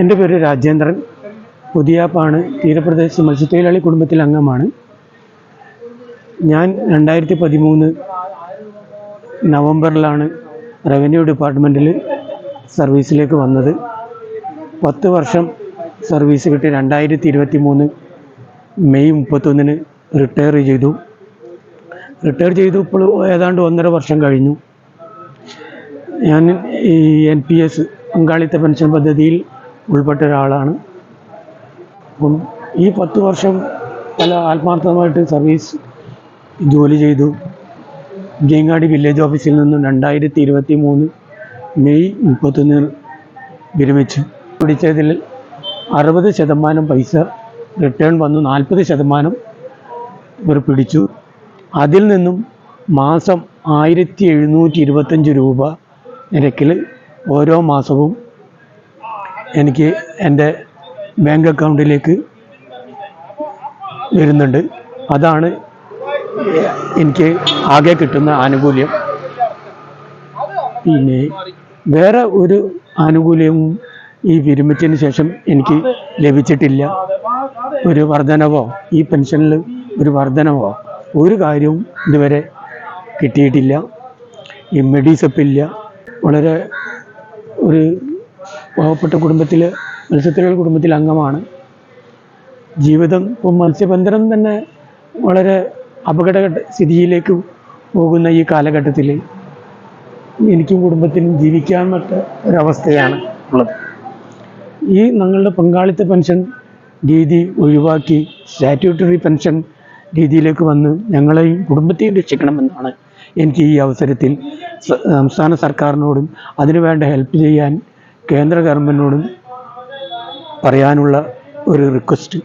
എന്റെ പേര് രാജേന്ദ്രൻ പുതിയാപ്പാണ്. തീരപ്രദേശ മത്സ്യത്തൊഴിലാളി കുടുംബത്തിൽ അംഗമാണ്. ഞാൻ രണ്ടായിരത്തി പതിമൂന്ന് നവംബറിലാണ് റവന്യൂ ഡിപ്പാർട്ട്മെന്റിൽ സർവീസിലേക്ക് വന്നത്. പത്ത് വർഷം സർവീസ് കിട്ടി. രണ്ടായിരത്തി ഇരുപത്തി മൂന്ന് മെയ് മുപ്പത്തൊന്നിന് റിട്ടയർ ചെയ്തു. റിട്ടയർ ചെയ്തു ഇപ്പോൾ ഏതാണ്ട് ഒന്നര വർഷം കഴിഞ്ഞു. ഞാൻ ഈ എൻ പി എസ് പങ്കാളിത്ത പെൻഷൻ പദ്ധതിയിൽ ഉൾപ്പെട്ട ഒരാളാണ്. അപ്പം ഈ പത്ത് വർഷം പല ആത്മാർത്ഥമായിട്ട് സർവീസ് ജോലി ചെയ്തു. ജയങ്ങാടി വില്ലേജ് ഓഫീസിൽ നിന്നും രണ്ടായിരത്തി ഇരുപത്തി മൂന്ന് മെയ് മുപ്പത്തൊന്നിന് വിരമിച്ചു. പിടിച്ചതിൽ അറുപത് ശതമാനം പൈസ റിട്ടേൺ വന്നു. നാൽപ്പത് ശതമാനം ഇവർ പിടിച്ചു. അതിൽ നിന്നും മാസം ആയിരത്തി എഴുന്നൂറ്റി ഇരുപത്തഞ്ച് രൂപ നിരക്കിൽ ഓരോ മാസവും എനിക്ക് എന്റെ ബാങ്ക് അക്കൗണ്ടിലേക്ക് വരുന്നുണ്ട്. അതാണ് എനിക്ക് ആകെ കിട്ടുന്ന ആനുകൂല്യം. പിന്നെ വേറെ ഒരു ആനുകൂല്യവും ഈ വിരമിച്ചതിന് ശേഷം എനിക്ക് ലഭിച്ചിട്ടില്ല. ഒരു വർധനവോ ഈ പെൻഷനിൽ ഒരു വർധനവോ ഒരു കാര്യവും ഇതുവരെ കിട്ടിയിട്ടില്ല. ഈ മെഡിസപ്പില്ല വളരെ ഒരു പാവപ്പെട്ട കുടുംബത്തിൽ മത്സ്യത്തൊഴിലാളി കുടുംബത്തിൽ അംഗമാണ്. ജീവിതം ഇപ്പം മത്സ്യബന്ധനം തന്നെ വളരെ അപകട സ്ഥിതിയിലേക്ക് പോകുന്ന ഈ കാലഘട്ടത്തിൽ എനിക്കും കുടുംബത്തിനും ജീവിക്കാൻ പറ്റ ഒരവസ്ഥയാണ് ഉള്ളത്. ഈ ഞങ്ങളുടെ പങ്കാളിത്ത പെൻഷൻ രീതി ഒഴിവാക്കി സ്റ്റാറ്റ്യൂട്ടറി പെൻഷൻ രീതിയിലേക്ക് വന്ന് ഞങ്ങളെയും കുടുംബത്തെയും രക്ഷിക്കണമെന്നാണ് എനിക്ക് ഈ അവസരത്തിൽ സംസ്ഥാന സർക്കാരിനോടും അതിനുവേണ്ട ഹെൽപ്പ് ചെയ്യാൻ കേന്ദ്ര ഗവൺമെന്റിനോടും പറയാനുള്ള ഒരു റിക്വസ്റ്റ്